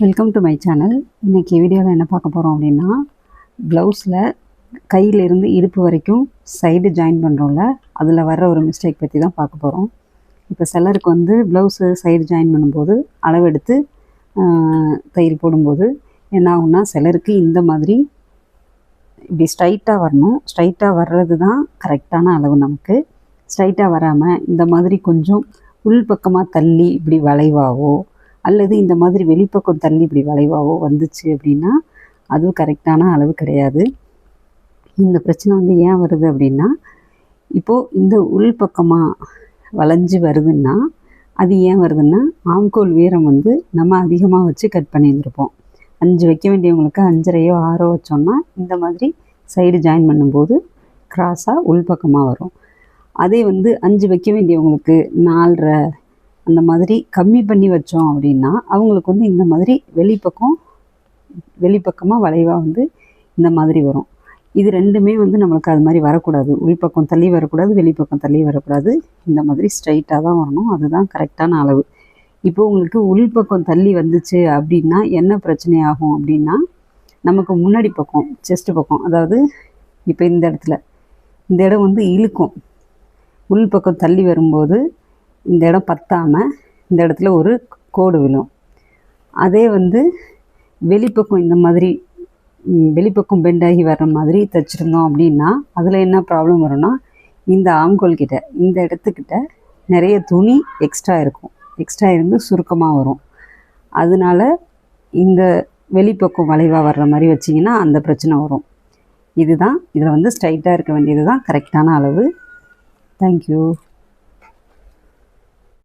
Welcome to my channel இன்றைக்கி வீடியோவில் என்ன பார்க்க போகிறோம் அப்படின்னா ப்ளவுஸில் கையிலேருந்து இடுப்பு வரைக்கும் சைடு ஜாயின் பண்ணுறோம்ல அதில் வர்ற ஒரு மிஸ்டேக் பற்றி தான் பார்க்க போகிறோம் இப்போ சிலருக்கு வந்து ப்ளவுஸு சைடு ஜாயின் பண்ணும்போது அளவெடுத்து தையல் போடும்போது என்ன ஆகும்னா சிலருக்கு இந்த மாதிரி இப்படி ஸ்ட்ரைட்டாக வரணும். ஸ்ட்ரைட்டாக வர்றது தான் கரெக்டான அளவு நமக்கு. ஸ்ட்ரைட்டாக வராமல் இந்த மாதிரி கொஞ்சம் உள்பக்கமாக தள்ளி இப்படி வளைவாவோ அல்லது இந்த மாதிரி வெளிப்பக்கம் தள்ளி இப்படி வளைவாவோ வந்துச்சு அப்படின்னா அதுவும் கரெக்டான அளவு கிடையாது. இந்த பிரச்சனை வந்து ஏன் வருது அப்படின்னா இப்போது இந்த உள்பக்கமாக வளைஞ்சு வருதுன்னா அது ஏன் வருதுன்னா ஆம்கோல் வீரம் வந்து நம்ம அதிகமாக வச்சு கட் பண்ணியிருந்திருப்போம். அஞ்சு வைக்க வேண்டியவங்களுக்கு அஞ்சரையோ ஆறோ வச்சோம்னா இந்த மாதிரி சைடு ஜாயின் பண்ணும்போது கிராஸாக உள்பக்கமாக வரும். அதே வந்து அஞ்சு வைக்க வேண்டியவங்களுக்கு நாலரை அந்த மாதிரி கம்மி பண்ணி வச்சோம் அப்படின்னா அவங்களுக்கு வந்து இந்த மாதிரி வெளிப்பக்கம் வெளிப்பக்கமாக வளைவாக வந்து இந்த மாதிரி வரும். இது ரெண்டுமே வந்து நம்மளுக்கு அது மாதிரி வரக்கூடாது. உள்பக்கம் தள்ளி வரக்கூடாது வெளிப்பக்கம் தள்ளி வரக்கூடாது. இந்த மாதிரி ஸ்ட்ரைட்டாக தான் வரணும். அதுதான் கரெக்டான அளவு. இப்போ உங்களுக்கு உள்பக்கம் தள்ளி வந்துச்சு அப்படின்னா என்ன பிரச்சனை ஆகும் அப்படின்னா நமக்கு முன்னாடி பக்கம் செஸ்ட் பக்கம் அதாவது இப்போ இந்த இடத்துல இந்த இடம் வந்து இழுக்கும். உள்பக்கம் தள்ளி வரும்போது இந்த இடம் பத்தாமல் இந்த இடத்துல ஒரு கோடு விழும். அதே வந்து வெளிப்பக்கம் இந்த மாதிரி வெளிப்பக்கம் பெண்டாகி வர்ற மாதிரி தைச்சிருந்தோம் அப்படின்னா அதில் என்ன ப்ராப்ளம் வரும்னா இந்த ஆம்கோல் கிட்ட இந்த இடத்துக்கிட்ட நிறைய துணி எக்ஸ்ட்ரா இருக்கும். எக்ஸ்ட்ரா இருந்து சுருக்கமாக வரும். அதனால இந்த வெளிப்பக்கம் வளைவாக வர்ற மாதிரி வச்சிங்கன்னா அந்த பிரச்சனை வரும். இதுதான் இதில் வந்து ஸ்ட்ரைட்டாக இருக்க வேண்டியது தான் கரெக்டான அளவு. தேங்க்யூ